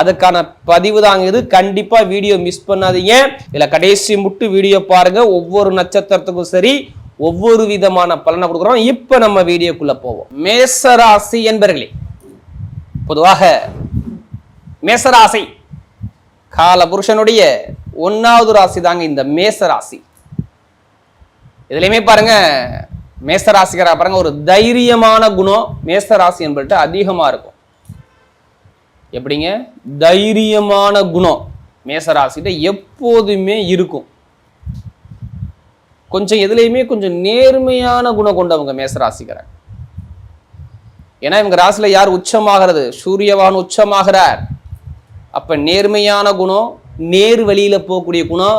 அதுக்கான பதிவு தாங்க இது கண்டிப்பா வீடியோ மிஸ் பண்ணாதீங்க. இதுல கடைசி முட்டு வீடியோ பாருங்க. ஒவ்வொரு நட்சத்திரத்துக்கும் சரி ஒவ்வொரு விதமான பலனை கொடுக்குறோம். இப்ப நம்ம வீடியோக்குள்ள போவோம். மேசராசி என்பர்களே பொதுவாக மேசராசி கால புருஷனுடைய ஒன்னாவது ராசி தாங்க இந்த மேசராசி. இதுலையுமே இதுலயுமே பாருங்க மேசராசிக்காரா பாருங்க ஒரு தைரியமான குணம் மேசராசி என்பது அதிகமா இருக்கும். எப்படிங்க? தைரியமான குணம் மேசராசிட்ட எப்போதுமே இருக்கும். கொஞ்சம் எதுலேயுமே கொஞ்சம் நேர்மையான குணம் கொண்டவங்க மேசராசிக்காரன் ஏன்னா இவங்க ராசியில் யார் உச்சமாகிறது? சூரியவான் உச்சமாகிறார். அப்போ நேர்மையான குணம் நேர் வழியில் போகக்கூடிய குணம்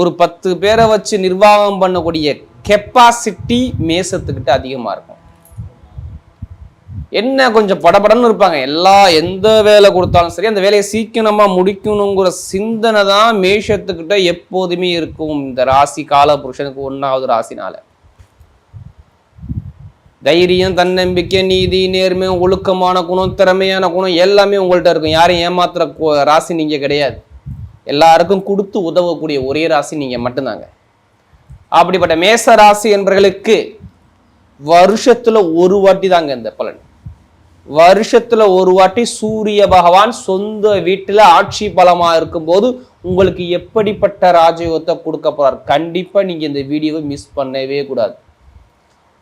ஒரு பத்து பேரை வச்சு நிர்வாகம் பண்ணக்கூடிய கெப்பாசிட்டி மேசத்துக்கிட்ட அதிகமாக இருக்கும். என்ன கொஞ்சம் படபடன்னு இருப்பாங்க. எல்லா எந்த வேலை கொடுத்தாலும் சரி அந்த வேலையை சீக்கிரமாக முடிக்கணுங்கிற சிந்தனை தான் மேஷத்துக்கிட்ட எப்போதுமே இருக்கும். இந்த ராசி கால புருஷனுக்கு ஒன்றாவது ராசினால. தைரியம் தன்னம்பிக்கை நீதி நேர்மை ஒழுக்கமான குணம் திறமையான குணம் எல்லாமே உங்கள்கிட்ட இருக்கும். யாரையும் ஏமாத்துற ராசி நீங்கள் கிடையாது. எல்லாருக்கும் கொடுத்து உதவக்கூடிய ஒரே ராசி நீங்கள் மட்டும்தாங்க. அப்படிப்பட்ட மேச ராசி என்பவர்களுக்கு வருஷத்தில் ஒரு வாட்டி தாங்க இந்த பலன். வருஷத்துல ஒரு வாட்டி சூரிய பகவான் சொந்த வீட்டுல ஆட்சி பலமா இருக்கும்போது உங்களுக்கு எப்படிப்பட்ட ராஜயோகத்தை கொடுக்க போறார்? கண்டிப்பா நீங்க இந்த வீடியோவை மிஸ் பண்ணவே கூடாது.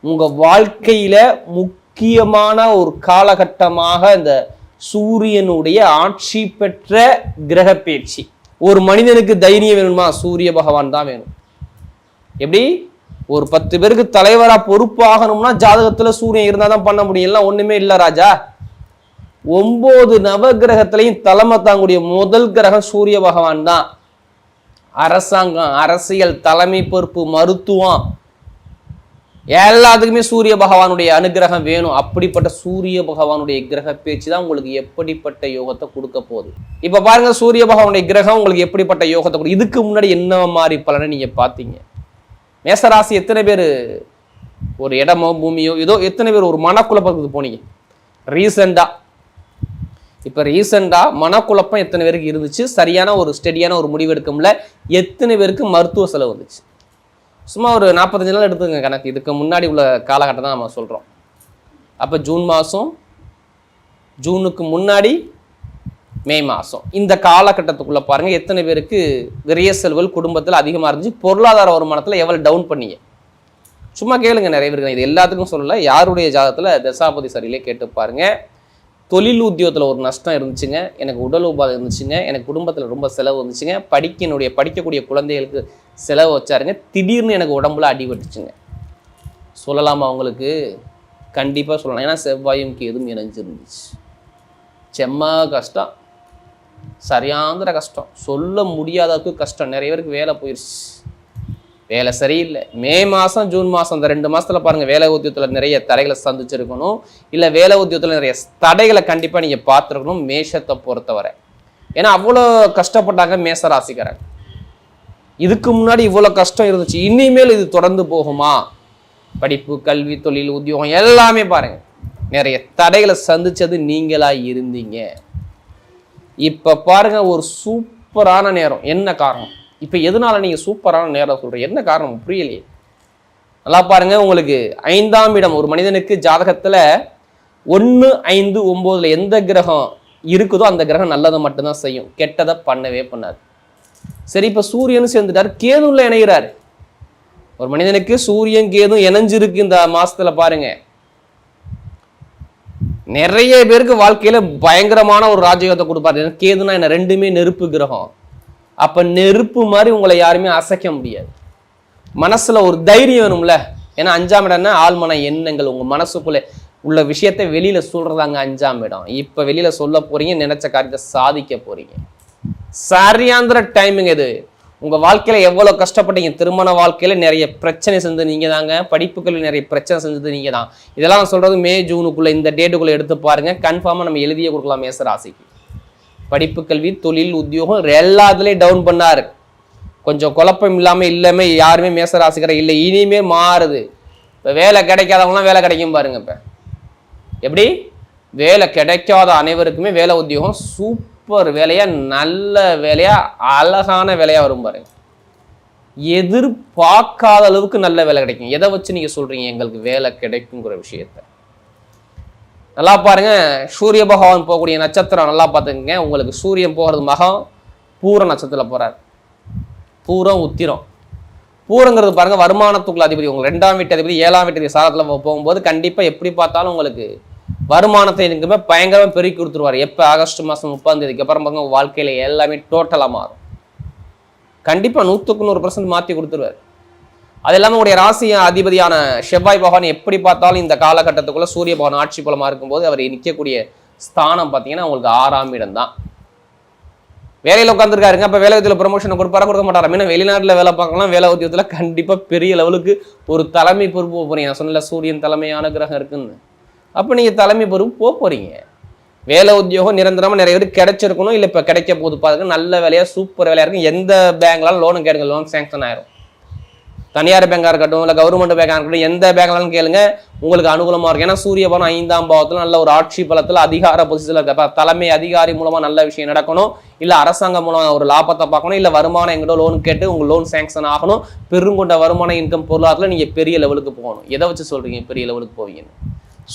உங்க வாழ்க்கையில முக்கியமான ஒரு காலகட்டமாக இந்த சூரியனுடைய ஆட்சி பெற்ற கிரக பயிற்சி. ஒரு மனிதனுக்கு தைரியம் வேணுமா? சூரிய பகவான் தான் வேணும். எப்படி? ஒரு பத்து பேருக்கு தலைவரா பொறுப்பாகணும்னா ஜாதகத்துல சூரியன் இருந்தால் தான் பண்ண முடியும். எல்லாம் ஒண்ணுமே இல்ல ராஜா. ஒன்பது நவகிரகத்திலையும் தலைமை தாங்கக்கூடிய முதல் கிரகம் சூரிய பகவான் தான். அரசாங்கம் அரசியல் தலைமை பொறுப்பு மருத்துவம். எல்லாத்துக்குமே சூரிய பகவானுடைய அனுகிரகம் வேணும். அப்படிப்பட்ட சூரிய பகவானுடைய கிரக பேச்சு தான் உங்களுக்கு எப்படிப்பட்ட யோகத்தை கொடுக்க போகுது. இப்போ பாருங்க சூரிய பகவானுடைய கிரகம் உங்களுக்கு எப்படிப்பட்ட யோகத்தை கொடுக்கும் இதுக்கு முன்னாடி என்ன மாதிரி பலனை நீங்க பார்த்தீங்க? மேசராசி எத்தனை பேர்? ஒரு இடமோ பூமியோ ஏதோ எத்தனை பேர் ஒரு மனக்குழப்பத்துக்கு போனீங்க? ரீசெண்டாக இப்போ ரீசெண்டாக மனக்குழப்பம் எத்தனை பேருக்கு இருந்துச்சு? சரியான ஒரு ஸ்டெடியான ஒரு முடிவு எடுக்க முடியல எத்தனை பேருக்கு மருத்துவ செலவு வந்துச்சு? சும்மா ஒரு நாற்பத்தஞ்சு நாள் எடுத்துங்க கணக்கு. இதுக்கு முன்னாடி உள்ள காலகட்டம் தான் நம்ம சொல்கிறோம் அப்போ ஜூன் மாதம் ஜூனுக்கு முன்னாடி மே மாதம் இந்த காலகட்டத்துக்குள்ளே பாருங்கள் எத்தனை பேருக்கு விரைய செலவுகள் குடும்பத்தில் அதிகமாக இருந்துச்சு பொருளாதார வருமானத்தில் எவ்வளோ டவுன் பண்ணீங்க? சும்மா கேளுங்க நிறைய பேருக்கு இது எல்லாத்துக்கும் சொல்லலை யாருடைய ஜாதகத்தில் தசாபதி சரியிலே கேட்டு பாருங்கள் தொழில் உத்தியோகத்தில் ஒரு நஷ்டம் இருந்துச்சுங்க எனக்கு உடல் உபாதை இருந்துச்சுங்க எனக்கு குடும்பத்தில் ரொம்ப செலவு இருந்துச்சுங்க படிக்க என்னுடைய படிக்கக்கூடிய குழந்தைகளுக்கு செலவு வச்சாருங்க திடீர்னு எனக்கு உடம்புல அடிபட்டுச்சுங்க சொல்லலாமா அவங்களுக்கு கண்டிப்பாக சொல்லலாம். ஏன்னா செவ்வாயும் கேதும் இணைஞ்சிருந்துச்சு. செம்ம கஷ்டம். சரியாந்திர கஷ்டம். சொல்ல முடியாத அளவுக்கு கஷ்டம். நிறைய பேருக்கு வேலை போயிடுச்சு வேலை சரியில்லை. மே மாதம் ஜூன் மாதம் இந்த ரெண்டு மாதத்தில் பாருங்கள் வேலை உத்தியத்தில் நிறைய தடைகளை சந்திச்சிருக்கணும். இல்லை வேலை உத்தியோகத்தில் நிறைய தடைகளை கண்டிப்பாக நீங்கள் பார்த்துருக்கணும் மேஷத்தை பொறுத்தவரை. ஏன்னா அவ்வளோ கஷ்டப்பட்டாங்க மேச ராசிக்காரங்க இதுக்கு முன்னாடி இவ்வளோ கஷ்டம் இருந்துச்சு. இனிமேல் இது தொடர்ந்து போகுமா? படிப்பு கல்வி தொழில் உத்தியோகம் எல்லாமே பாருங்கள் நிறைய தடைகளை சந்தித்தது நீங்களாக இருந்தீங்க. இப்போ பாருங்க ஒரு சூப்பரான நேரம். என்ன காரணம்? இப்போ எதனால நீங்கள் சூப்பரான நேரம் சொல்கிறீங்க என்ன காரணம்? புரியலையே. நல்லா பாருங்கள் உங்களுக்கு ஐந்தாம் இடம். ஒரு மனிதனுக்கு ஜாதகத்தில் ஒன்று ஐந்து ஒம்போதில் எந்த கிரகம் இருக்குதோ அந்த கிரகம் நல்லதை மட்டும்தான் செய்யும். கெட்டதை பண்ணவே பண்ணாது. சரி இப்போ சூரியன் சேர்ந்துட்டார். கேதுல இணைகிறாரு ஒரு மனிதனுக்கு சூரியன் கேதும் இணைஞ்சிருக்கு இந்த மாதத்தில் பாருங்கள் நிறைய பேருக்கு வாழ்க்கையில பயங்கரமான ஒரு ராஜயோகத்தை கொடுப்பாரு. எனக்கு கேதுனா என்ன? ரெண்டுமே நெருப்பு கிரகம். அப்ப நெருப்பு மாதிரி உங்களை யாருமே அசைக்க முடியாது. மனசுல ஒரு தைரியம் வேணும்ல? ஏன்னா அஞ்சாம் இடம்னா ஆழ்மன எண்ணங்கள். உங்க மனசுக்குள்ள உள்ள விஷயத்தை வெளியில சொல்றதாங்க அஞ்சாம் இடம். இப்ப வெளியில சொல்ல போறீங்க நினைச்ச காரியத்தை சாதிக்க போறீங்க. சரியாந்திர டைமிங் இது உங்கள் வாழ்க்கையில் எவ்வளோ கஷ்டப்பட்டீங்க? திருமண வாழ்க்கையில் நிறைய பிரச்சனை செஞ்சது நீங்கள் தாங்க படிப்புகளில் நிறைய பிரச்சனை செஞ்சது நீங்கள் தான் இதெல்லாம் நான் சொல்கிறது மே ஜூனுக்குள்ளே இந்த டேட்டுக்குள்ளே எடுத்து பாருங்கள் கன்ஃபார்மாக நம்ம எழுதியே கொடுக்கலாம் மேசராசிக்கு. படிப்பு கல்வி தொழில் உத்தியோகம் எல்லாத்துலேயும் டவுன் பண்ணார். கொஞ்சம் குழப்பம் இல்லாமல் இல்லாமல் யாருமே மேசராசிக்கிற இல்லை. இனிமே மாறுது. இப்போ வேலை கிடைக்காதவங்களாம் வேலை கிடைக்கும் பாருங்க இப்போ. எப்படி? வேலை கிடைக்காத அனைவருக்குமே வேலை உத்தியோகம் ஒரு வேலையா நல்ல வேலையா அழகான வேலையா வரும் பாருங்க எதிர்பார்க்காத அளவுக்கு நல்ல வேலை கிடைக்கும். எதை வச்சு நீங்க சொல்றீங்க? எங்களுக்கு வேலை கிடைக்குங்கிற விஷயத்த. நல்லா பாருங்க. சூரிய பகவான் போகக்கூடிய நட்சத்திரம் நல்லா பார்த்துக்கங்க. உங்களுக்கு சூரியன் போகிறது மகம் பூர நட்சத்திரத்தில் போகிறார் பூரம் உத்திரம். பூரங்கிறது பாருங்க வருமானத்துக்குள்ள அதிபதி. உங்களுக்கு ரெண்டாம் வீட்டு அதிபதி ஏழாம் வீட்டு சாரத்தில் போகும்போது கண்டிப்பா எப்படி பார்த்தாலும் உங்களுக்கு வருமானத்தை எனக்குமே பயங்கரமாக பெருக்கி கொடுத்துருவாரு. எப்போ? ஆகஸ்ட் மாதம் முப்பாம் தேதிக்கு அப்புறம் பாருங்க உங்க எல்லாமே டோட்டலாக மாறும். கண்டிப்பாக நூற்றுக்கு நூறு பர்சன்ட் மாற்றி கொடுத்துருவாரு. அது இல்லாமல் உங்களுடைய ராசி அதிபதியான செவ்வாய் பகவான் எப்படி பார்த்தாலும் இந்த காலகட்டத்துக்குள்ளே சூரிய பகவான் ஆட்சி பலமா இருக்கும்போது அவர் நிற்கக்கூடிய ஸ்தானம் பார்த்தீங்கன்னா உங்களுக்கு ஆறாம் இடம் தான் வேலையில் உட்காந்துருக்காருங்க அப்போ வேலை உத்தியில் ப்ரொமோஷனை கொடுப்பாரா கொடுக்க மாட்டாரா? மீனா வெளிநாட்டில் வேலை பார்க்கலாம். வேலை உத்தியத்தில் கண்டிப்பாக பெரிய லெவலுக்கு ஒரு தலைமை பொறுப்பு போகிறீங்க நான் சொன்னல சூரியன் தலைமையான கிரகம் இருக்குன்னு. அப்போ நீங்கள் தலைமை பொறுப்பு போக போகிறீங்க வேலை உத்தியோகம் நிரந்தரமாக நிறைய பேருக்கு கிடைச்சிருக்கணும். இல்லை இப்போ கிடைக்க போது பாருங்க. நல்ல வேலையாக சூப்பர் வேலையாக இருக்கும். எந்த பேங்க்லாலும் லோனும் கேளுங்க. லோன் சேங்ஷன் ஆயிரும். தனியார் பேங்காக இருக்கட்டும் இல்லை கவர்மெண்ட் பேங்காக இருக்கட்டும் எந்த பேங்க்லாலும் கேளுங்க. உங்களுக்கு அனுகூலமாக இருக்கும். ஏன்னா சூரிய பலம் ஐந்தாம் பாவத்தில் நல்ல ஒரு ஆட்சி பலத்தில் அதிகார பொசிஷனில் இருக்கப்ப தலைமை அதிகாரி மூலமாக நல்ல விஷயம் நடக்கணும். இல்லை அரசாங்கம் மூலமாக ஒரு லாபத்தை பார்க்கணும். இல்லை வருமானம் எங்கிட்ட லோன் கேட்டு உங்கள் லோன் சேங்ஷன் ஆகணும். பெருங்கொண்ட வருமான இன்கம் பொருளாதாரத்தில் நீங்கள் பெரிய லெவலுக்கு போகணும். எதை வச்சு சொல்கிறீங்க பெரிய லெவலுக்கு போவீங்கன்னு.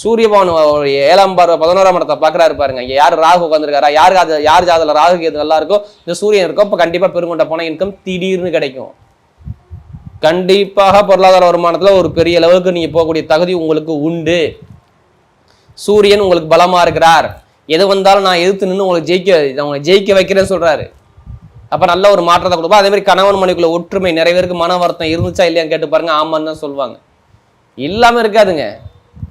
சூரியபவன் ஒரு ஏழாம் பார்வை பதினோராம் இடத்தை பார்க்குறாரு பாருங்க. இங்கே யார் ராகு உட்காந்துருக்காரா யார் அது யார் ஜாதில் ராகு எது நல்லா இருக்கோ இந்த சூரியன் இருக்கோ இப்போ கண்டிப்பாக பெருங்கொண்ட பணம் இன்கம் திடீர்னு கிடைக்கும். கண்டிப்பாக பொருளாதார வருமானத்தில் ஒரு பெரிய அளவுக்கு நீங்கள் போகக்கூடிய தகுதி உங்களுக்கு உண்டு. சூரியன் உங்களுக்கு பலமாக இருக்கிறார். எது வந்தாலும் நான் எதிர்த்து நின்று உங்களுக்கு ஜெயிக்க உங்களை ஜெயிக்க வைக்கிறேன்னு சொல்கிறாரு அப்போ நல்ல ஒரு மாற்றத்தை கொடுப்போம். அதே மாதிரி கணவன் மனைவிக்குள்ள ஒற்றுமை நிறைய பேருக்கு மன வருத்தம் இருந்துச்சா இல்லையான்னு கேட்டு பாருங்க. ஆமான்னு தான் சொல்லுவாங்க. இல்லாமல் இருக்காதுங்க.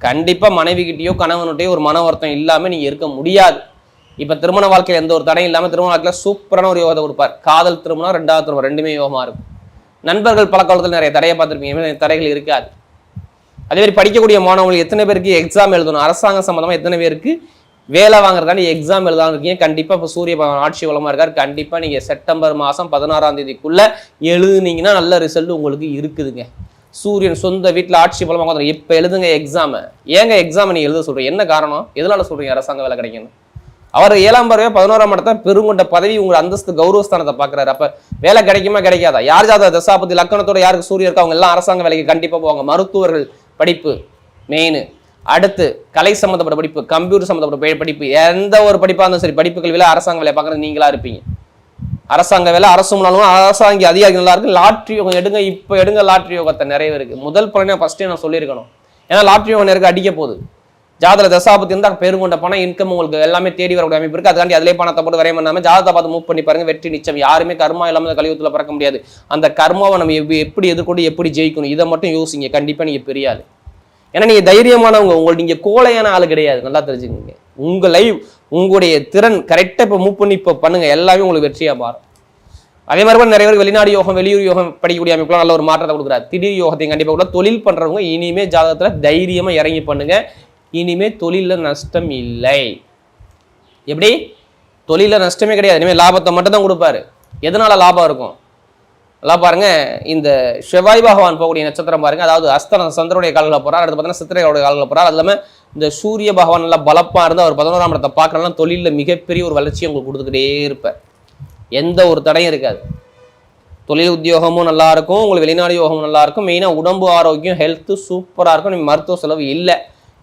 கண்டிப்பாக மனைவிக்கிட்டேயோ கிட்டயோ ஒரு மன வருத்தம் இல்லாமல் நீங்கள் இருக்க முடியாது. இப்போ திருமண வாழ்க்கையில் எந்த ஒரு தடையும் இல்லாமல் திருமண வாழ்க்கையில் சூப்பரான ஒரு யோகத்தை கொடுப்பார். காதல் திருமணம் ரெண்டாவது திருமணம் ரெண்டுமே யோகமாக இருக்கும். நண்பர்கள் பழக்கவழக்கத்தில் நிறைய தடையை பார்த்துருப்பீங்க. நிறைய தடைகள் இருக்காது. அதே மாதிரி படிக்கக்கூடிய மாணவர்கள் எத்தனை பேருக்கு எக்ஸாம் எழுதணும்? அரசாங்க சம்மந்தமாக எத்தனை பேருக்கு வேலை வாங்குறதாண்டி எக்ஸாம் எழுதாமல் இருக்கீங்க? கண்டிப்பாக இப்போ சூரிய பகவான் ஆட்சி வளமாக இருக்கார். கண்டிப்பாக நீங்கள் செப்டம்பர் மாதம் பதினாறாம் தேதிக்குள்ளே எழுதுனீங்கன்னா நல்ல ரிசல்ட் உங்களுக்கு இருக்குதுங்க. சூரியன் சொந்த வீட்டில் ஆட்சி பலமாக உட்காந்து இப்போ எழுதுங்க எக்ஸாமை ஏங்க எக்ஸாமை நீ எழுத சொல்கிறீங்க என்ன காரணம்? எதனால சொல்கிறீங்க அரசாங்க வேலை கிடைக்கணும் அவர் ஏழாம் பறவை பதினோராம் இடத்த பெருங்கொண்ட பதவி உங்கள் அந்தஸ்து கௌரவஸ்தானத்தை பார்க்குறாரு. அப்போ வேலை கிடைக்குமா கிடைக்காதா? யார் ஜாத தசாபதி லக்கணத்தோட யாருக்கு சூரியன் இருக்கா? அவங்க எல்லாம் அரசாங்க வேலைக்கு கண்டிப்பாக போவாங்க. மருத்துவர்கள் படிப்பு மெயின் அடுத்து கலை சம்மந்தப்பட்ட படிப்பு கம்ப்யூட்டர் சம்மந்தப்பட்ட படிப்பு எந்த ஒரு படிப்பாக இருந்தாலும் சரி படிப்புகள் விலை அரசாங்க வேலையை பார்க்குறது நீங்களா இருப்பீங்க. அரசாங்க வேலை அரசு முன்னாலும் அரசாங்க அதிகாரி நல்லா இருக்கு லாட்ரி யோகம் எடுங்க இப்போ எடுங்க லாட்ரி யோகத்தை நிறைய இருக்கு. முதல் பலனை ஃபர்ஸ்டே நான் சொல்லியிருக்கணும். ஏன்னா லாட்ரி யோகம் நிறைய அடிக்க போகுது. ஜாதக தசாபத்தி இருந்தால் பெருங்கொண்ட பணம் இன்கம் உங்களுக்கு எல்லாமே தேடி வரக்கூடிய அமைப்பு இருக்கு. அதுக்காண்டி அதிலே பணத்தை போட்டு வரையம் பண்ணாமல் ஜாதகத்தை பார்த்து மூவ் பண்ணி பாருங்க. வெற்றி நிச்சயம். யாருமே கர்மா இல்லாமல் இந்த பறக்க பிறக்க முடியாது. அந்த கர்மாவை நம்ம எப்படி- எப்படி எதிர்கொண்டு எப்படி ஜெயிக்கணும் இதை மட்டும் யோசிங்க. கண்டிப்பாக நீங்கள் பெரிய ஏன்னா நீங்கள் தைரியமானவங்க. உங்களுக்கு நீங்கள் கோலையான ஆள் கிடையாது. நல்லா தெரிஞ்சுக்கோங்க. உங்கள் லைவ் உங்களுடைய திறன் கரெக்டாக இப்போ மூவ் பண்ணி இப்போ பண்ணுங்க. எல்லாமே உங்களுக்கு வெற்றியாக மாறும். அதே மாதிரி நிறைய பேர் வெளிநாடு யோகம் வெளியூர் யோகம் படிக்கக்கூடிய அமைப்புலாம் நல்ல ஒரு மாற்றத்தை கொடுக்குறாரு. திடீர் யோகத்தையும் கண்டிப்பாக கூட தொழில் பண்ணுறவங்க இனிமே ஜாதகத்தில் தைரியமாக இறங்கி பண்ணுங்க. இனிமே தொழிலில் நஷ்டம் இல்லை. எப்படி? தொழிலில் நஷ்டமே கிடையாது. இனிமேல் லாபத்தை மட்டும் தான் கொடுப்பாரு. எதனால லாபம் இருக்கும்? நல்லா பாருங்க இந்த செவ்வாய் பகவான் போகக்கூடிய நட்சத்திரம் பாருங்க. அதாவது அஸ்தன சந்திரனுடைய கால்களில் போறார். அடுத்து பார்த்தீங்கன்னா சித்திரையோட கால்களில் போறார். அது இல்லாமல் இந்த சூரிய பகவான் நல்லா பலப்பாக இருந்து அவர் பதினோராம் இடத்தை பார்க்குறலாம் தொழிலில் மிகப்பெரிய ஒரு வளர்ச்சியை உங்களுக்கு கொடுத்துக்கிட்டே இருப்பார் எந்த ஒரு தடையும் இருக்காது. தொழில் உத்தியோகமும் நல்லா இருக்கும் உங்களுக்கு வெளிநாடு யோகமும் நல்லா இருக்கும். மெயினாக உடம்பு ஆரோக்கியம் ஹெல்த்து சூப்பராக இருக்கும். நீங்கள் மருத்துவ செலவு இல்லை.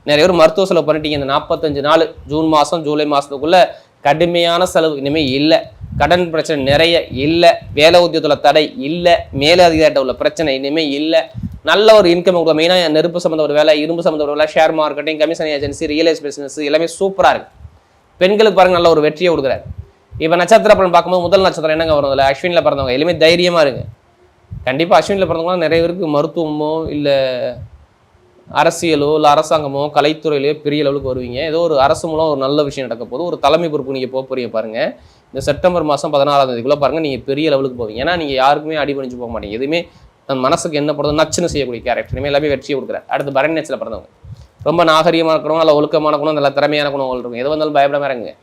நிறைய பேர் மருத்துவ செலவு பண்ணிட்டீங்க. இந்த நாற்பத்தஞ்சு நாள் ஜூன் மாதம் ஜூலை மாதத்துக்குள்ளே கடுமையான செலவு இனிமேல் இல்லை. கடன் பிரச்சனை நிறைய இல்லை. வேலை உத்தியோகத்தில் தடை இல்லை. மேலதிகாரிட்ட உள்ள பிரச்சனை இனிமேல் இல்லை. நல்ல ஒரு இன்கம் கொடுக்கும் மெயினாக நெருப்பு சம்மந்த ஒரு வேலை இரும்பு சம்மந்த ஒரு வேலை share marketing commission agency real estate business எல்லாமே சூப்பராக இருக்குது பெண்களுக்கு பாருங்க நல்ல ஒரு வெற்றியை கொடுக்குறாரு. இப்போ நட்சத்திர பலன் பார்க்கும்போது முதல் நட்சத்திரம் என்னங்க வரும் அதில்? அஸ்வினில் பிறந்தவங்க. எல்லாமே தைரியமாக இருங்க. கண்டிப்பாக அஸ்வினில் பிறந்தவங்க நிறைய பேருக்கு மருத்துவமோ இல்லை அரசியலோ இல்லை அரசாங்கமோ கலைத்துறையிலையோ பெரிய லெவலுக்கு வருவீங்க. ஏதோ ஒரு அரசு மூலம் ஒரு நல்ல விஷயம் நடக்க போது ஒரு தலைமை பொறுப்பு நீங்கள் போக போறீங்க பாருங்க. இந்த செப்டம்பர் மாதம் பதினாறாம் தேதிக்குள்ளே பாருங்கள் நீங்கள் பெரிய லெவலுக்கு போவீங்க. ஏன்னா நீங்கள் யாருக்குமே அடிபணிஞ்சு போக மாட்டீங்க. எதுவுமே தன் மனசுக்கு என்ன படுதோ நச்சுன்னு செய்யக்கூடிய கேரக்டர் இனிமேல் எல்லாமே வெற்றியை கொடுக்குறாரு. அடுத்து பரணி நட்சத்திரம் பிறந்தவங்க. ரொம்ப நாகரிகமாக இருக்கணும் நல்ல ஒழுக்கமான குணம் நல்ல திறமையான குணங்கள் இருக்கும். எது வந்தாலும் பயப்படாமல் இறங்குங்க.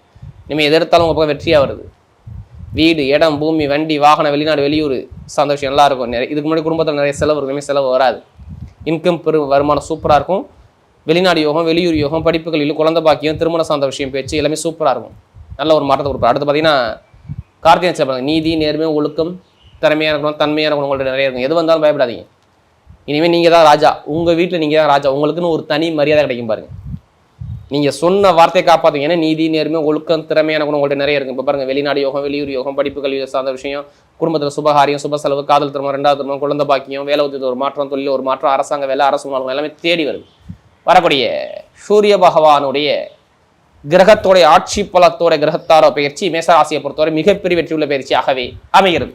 இனிமேல் எது எடுத்தாலும் உங்கள் பக்கம் வெற்றியாக வருது. வீடு இடம் பூமி வண்டி வாகனம் வெளிநாடு வெளியூர் சந்தோஷம் எல்லாம் இருக்கும். நிறைய இதுக்கு முன்னாடி குடும்பத்தில் நிறைய செலவு இருக்கும். இனிமேல் செலவு வராது. இன்கம் பெரு வருமானம் சூப்பராக இருக்கும். வெளிநாடு யோகம் வெளியூர் யோகம் படிப்புகளில் குழந்தை பாக்கியம் திருமண சார்ந்த விஷயம் பேச்சு எல்லாமே சூப்பராக இருக்கும். நல்ல ஒரு மாற்றத்தை கொடுப்பார். அடுத்து பார்த்தீங்கன்னா கார்த்திகை நட்சத்திரம் நீதி நேர்மை ஒழுக்கம் திறமையான குணம் தன்மையான குணங்கள்ட்ட நிறைய இருக்கும். எது வந்தாலும் பயப்படாதீங்க. இனிமேல் நீங்கள் தான் ராஜா. உங்கள் வீட்டில் நீங்கள் தான் ராஜா. உங்களுக்குன்னு ஒரு தனி மரியாதை கிடைக்கும் பாருங்க. நீங்கள் சொன்ன வார்த்தையை காப்பாற்றுங்க ஏன்னா நீதி நேர்மை ஒழுக்கம் திறமையான குணம் நிறைய இருக்கும் இப்போ பாருங்கள் வெளிநாடு யோகம் வெளியூர் யோகம் படிப்பு கல்வி சார்ந்த விஷயம் குடும்பத்தில் சுபகாரியம் சுப செலவு காதல் திருமணம் ரெண்டாவது திருமணம் குழந்தை பாக்கியம் வேலை உத்தியத்தில் ஒரு மாற்றம் தொழில் ஒரு மாற்றம் அரசாங்க வேலை அரசு மாற்றம் எல்லாமே தேடி வருது. வரக்கூடிய சூரிய பகவானுடைய கிரகத்தோடைய ஆட்சி பலத்தோட கிரகத்தாரோ பயிற்சி மேசராசியை பொறுத்தவரை மிகப்பெரிய வெற்றியுள்ள பயிற்சியாகவே அமைகிறது.